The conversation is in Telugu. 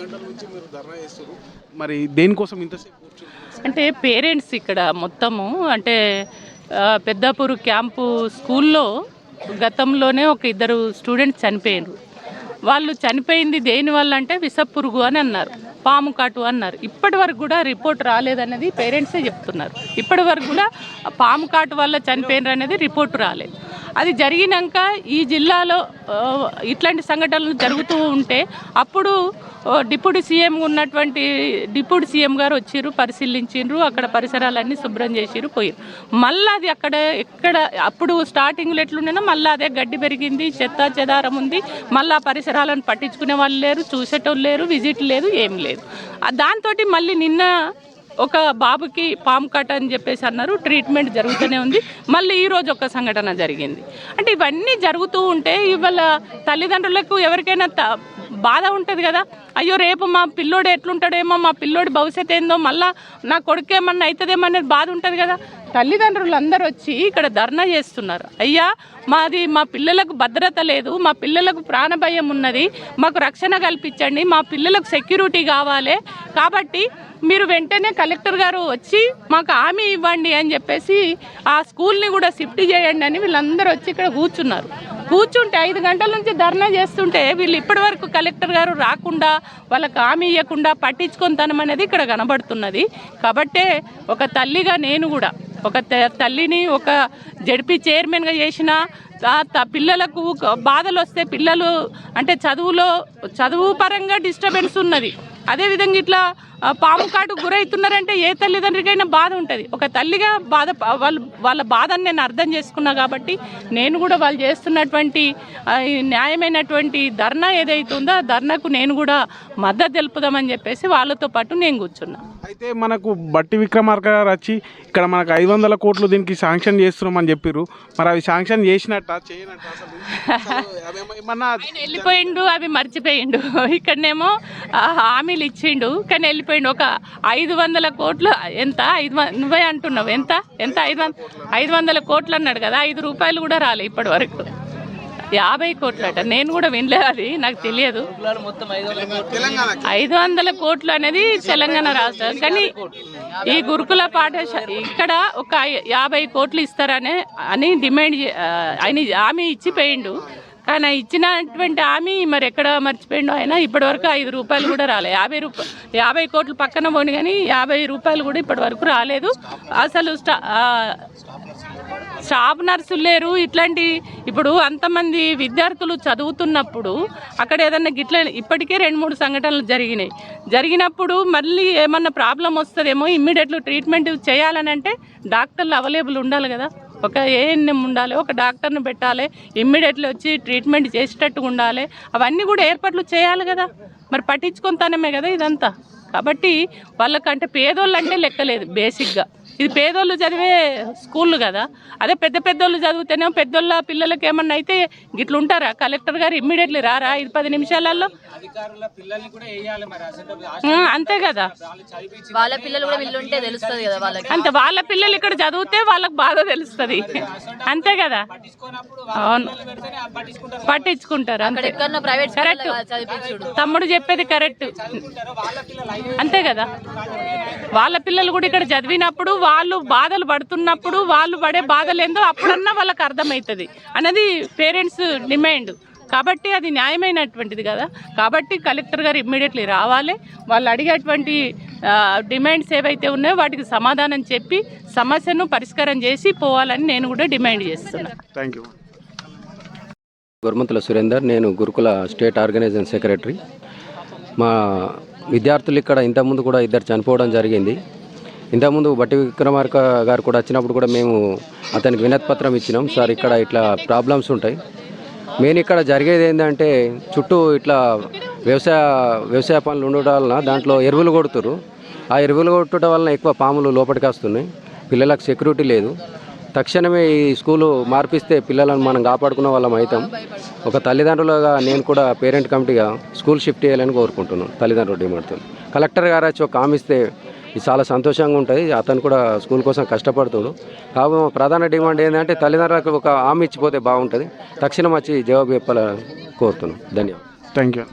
గంటల నుంచి మీరు ధర్నా చేస్తారు మరి దేనికోసం ఇంతసేపు అంటే పేరెంట్స్ ఇక్కడ మొత్తము అంటే పెద్దాపూర్ క్యాంపు స్కూల్లో గతంలోనే ఒక ఇద్దరు స్టూడెంట్స్ చనిపోయారు వాళ్ళు చనిపోయింది దేని వల్ల అంటే విషపురుగు అని అన్నారు పాము కాటు అన్నారు. ఇప్పటి వరకు కూడా రిపోర్ట్ రాలేదన్నది పేరెంట్సే చెప్తున్నారు. ఇప్పటి వరకు కూడా పాము కాటు వల్ల చనిపోయినారు అనేది రిపోర్ట్ రాలేదు. అది జరిగినాక ఈ జిల్లాలో ఇట్లాంటి సంఘటనలు జరుగుతూ ఉంటే అప్పుడు డిప్యూటీ సీఎం ఉన్నటువంటి డిప్యూటీ సీఎం గారు వచ్చిర్రు పరిశీలించిండ్రు అక్కడ పరిసరాలన్నీ శుభ్రం చేసిరు పోయి మళ్ళీ అది అక్కడ ఎక్కడ అప్పుడు స్టార్టింగ్లో ఎట్లుండేనో మళ్ళీ అదే గడ్డి పెరిగింది చెత్త చెదారం ఉంది మళ్ళీ ఆ పరిసరాలను పట్టించుకునే వాళ్ళు లేరు చూసేటోళ్ళు లేరు విజిట్ లేదు ఏం లేదు. దాంతో మళ్ళీ నిన్న ఒక బాబుకి పాము కట్ అని చెప్పేసి అన్నారు. ట్రీట్మెంట్ జరుగుతూనే ఉంది. మళ్ళీ ఈరోజు ఒక సంఘటన జరిగింది. అంటే ఇవన్నీ జరుగుతూ ఉంటే ఇవాళ తల్లిదండ్రులకు ఎవరికైనా త- బాధ ఉంటుంది కదా. అయ్యో రేపు మా పిల్లోడు ఎట్లుంటాడేమో మా పిల్లోడి భవిష్యత్ ఏందో మళ్ళీ నా కొడుకు ఏమన్నా అవుతుందేమో అనేది బాధ ఉంటుంది కదా. తల్లిదండ్రులు అందరూ వచ్చి ఇక్కడ ధర్నా చేస్తున్నారు. అయ్యా మాది మా పిల్లలకు భద్రత లేదు మా పిల్లలకు ప్రాణభయం ఉన్నది మాకు రక్షణ కల్పించండి మా పిల్లలకు సెక్యూరిటీ కావాలి. కాబట్టి మీరు వెంటనే కలెక్టర్ గారు వచ్చి మాకు హామీ ఇవ్వండి అని చెప్పేసి ఆ స్కూల్ని కూడా షిఫ్ట్ చేయండి అని వీళ్ళందరూ వచ్చి ఇక్కడ కూర్చున్నారు. కూర్చుంటే ఐదు గంటల నుంచి ధర్నా చేస్తుంటే వీళ్ళు ఇప్పటి వరకు కలెక్టర్ గారు రాకుండా వాళ్ళకి హామీ ఇవ్వకుండా పట్టించుకొని తనం అనేది ఇక్కడ కనబడుతున్నది. కాబట్టే ఒక తల్లిగా నేను కూడా ఒక త- తల్లిని ఒక జడ్పీ చైర్మన్గా చేసిన త- పిల్లలకు బాధలు వస్తే పిల్లలు అంటే చదువులో చదువు పరంగా డిస్టర్బెన్స్ ఉన్నది. అదేవిధంగా ఇట్లా పాము కాటు గురవుతున్నారంటే ఏ తల్లిదండ్రికైనా బాధ ఉంటుంది. ఒక తల్లిగా బాధ వాళ్ళు వాళ్ళ బాధని నేను అర్థం చేసుకున్నా కాబట్టి నేను కూడా వాళ్ళు చేస్తున్నటువంటి న్యాయమైనటువంటి ధర్నా ఏదైతే ఉందో ఆ ధర్నాకు నేను కూడా మద్దతు తెలుపుదామని చెప్పేసి వాళ్ళతో పాటు నేను కూర్చున్నా. అయితే మనకు బట్టి విక్రమార్క గారు వచ్చి ఇక్కడ మనకు ఐదు వందల కోట్లు దీనికి శాంక్షన్ చేస్తున్నామని చెప్పారు మరి అవి శాంక్షన్ చేసినట్ట చేయనట్ట వెళ్ళిపోయిండు అవి మర్చిపోయిండు. ఇక్కడనేమో హామీలు ఇచ్చిండు. కానీ వెళ్ళిపోయిండు ఒక ఐదు వందల కోట్లు ఎంత? ఐదు నువ్వే అంటున్నావు. ఎంత? ఎంత? ఐదు వంద ఐదు వందల కోట్లు అన్నాడు కదా ఐదు రూపాయలు కూడా రాలే ఇప్పటి వరకు. యాభై కోట్లు నేను కూడా వినలేదు అది నాకు తెలియదు. ఐదు వందల కోట్లు అనేది తెలంగాణ రాష్ట్రం. కానీ ఈ గురుకుల పాఠశాల ఇక్కడ ఒక యాభై కోట్లు ఇస్తారనే అని డిమాండ్ చే- ఆయన హామీ ఇచ్చిపోయిండు. ఆయన కానీ ఇచ్చినటువంటి హామీ మరి ఎక్కడ మర్చిపోయిండు ఆయన? ఇప్పటివరకు ఐదు రూపాయలు కూడా రాలేదు యాభై రూపాయలు యాభై కోట్లు పక్కన పోని కానీ యాభై రూపాయలు కూడా ఇప్పటి వరకు రాలేదు. అసలు స్టా స్టాఫ్ నర్సులు లేరు. ఇట్లాంటి ఇప్పుడు అంతమంది విద్యార్థులు చదువుతున్నప్పుడు అక్కడ ఏదన్నా గిట్ల ఇప్పటికే రెండు మూడు సంఘటనలు జరిగినాయి. జరిగినప్పుడు మళ్ళీ ఏమన్నా ప్రాబ్లం వస్తుందేమో? ఇమ్మీడియట్లు ట్రీట్మెంట్ చేయాలని అంటే డాక్టర్లు అవైలబుల్ ఉండాలి కదా. ఒక ఏఎన్ఎం ఉండాలి ఒక డాక్టర్ని పెట్టాలి ఇమ్మీడియట్లీ వచ్చి ట్రీట్మెంట్ చేసేటట్టుగా ఉండాలి. అవన్నీ కూడా ఏర్పాట్లు చేయాలి కదా. మరి పట్టించుకొని కదా ఇదంతా. కాబట్టి వాళ్ళకంటే పేదోళ్ళంటే లెక్కలేదు బేసిక్గా. ఇది పేదోళ్ళు చదివే స్కూల్ కదా. అదే పెద్ద పెద్దోళ్ళు చదివితేనే పెద్దోళ్ళ పిల్లలకి ఏమన్నా అయితే గిట్ల ఉంటారా? కలెక్టర్ గారు ఇమ్మీడియట్లీ రారా? ఐదు పది నిమిషాలలో అధికారుల పిల్లల్ని కూడా వేయాలి మరి. అసలు ఆ, అంతే కదా. వాళ్ళు పిల్లలు కూడా తెలుస్తుంది కదా వాళ్ళకి. అంతే వాళ్ళ పిల్లలు ఇక్కడ చదివితే వాళ్ళకి బాగా తెలుస్తుంది. అంతే కదా. అవును. పట్టించుకుంటారు. అంతే. కరెక్ట్. తమ్ముడు చెప్పేది కరెక్ట్. అంతే కదా. వాళ్ళ పిల్లలు కూడా ఇక్కడ చదివినప్పుడు వాళ్ళు బాధలు పడుతున్నప్పుడు వాళ్ళు పడే బాధలు ఏందో అప్పుడన్నా వాళ్ళకి అర్థమవుతుంది. అనేది పేరెంట్స్ డిమాండ్. కాబట్టి అది న్యాయమైనటువంటిది కదా. కాబట్టి కలెక్టర్ గారు ఇమ్మీడియట్లీ రావాలి. వాళ్ళు అడిగేటువంటి డిమాండ్స్ ఏవైతే ఉన్నాయో వాటికి సమాధానం చెప్పి సమస్యను పరిష్కారం చేసి పోవాలని నేను కూడా డిమాండ్ చేస్తున్నాను థ్యాంక్ యూ గురుమంతుల సురేందర్ నేను గురుకుల స్టేట్ ఆర్గనైజేషన్ సెక్రటరీ. మా విద్యార్థులు ఇక్కడ ఇంతకుముందు కూడా ఇద్దరు చనిపోవడం జరిగింది. ఇంతకుముందు బట్టి విక్రమార్క గారు కూడా వచ్చినప్పుడు కూడా మేము అతనికి వినతిపత్రం ఇచ్చినాం. సార్ ఇక్కడ ఇట్లా ప్రాబ్లమ్స్ ఉంటాయి. మెయిన్ ఇక్కడ జరిగేది ఏంటంటే చుట్టూ ఇట్లా వ్యవసాయ వ్యవసాయ పనులు ఉండడం వలన దాంట్లో ఎరువులు కొడుతురు ఆ ఎరువులు కొట్టడం వలన ఎక్కువ పాములు లోపలికి వస్తున్నాయి. పిల్లలకు సెక్యూరిటీ లేదు. తక్షణమే ఈ స్కూలు మార్పిస్తే పిల్లలను మనం కాపాడుకున్న వాళ్ళం అవుతాం. ఒక తల్లిదండ్రులుగా నేను కూడా పేరెంట్ కమిటీగా స్కూల్ షిఫ్ట్ చేయాలని కోరుకుంటున్నాను తల్లిదండ్రులు డిమాండ్తో కలెక్టర్ గారు వచ్చి ఒక హామీ ఇస్తే ఇది చాలా సంతోషంగా ఉంటుంది. అతను కూడా స్కూల్ కోసం కష్టపడుతాడు. కాబట్టి ప్రధాన డిమాండ్ ఏంటంటే తల్లిదండ్రులకు ఒక హామీ ఇచ్చిపోతే బాగుంటుంది. తక్షణం వచ్చి జవాబు చెప్పాలని కోరుతున్నాను ధన్యవాదాలు. Thank you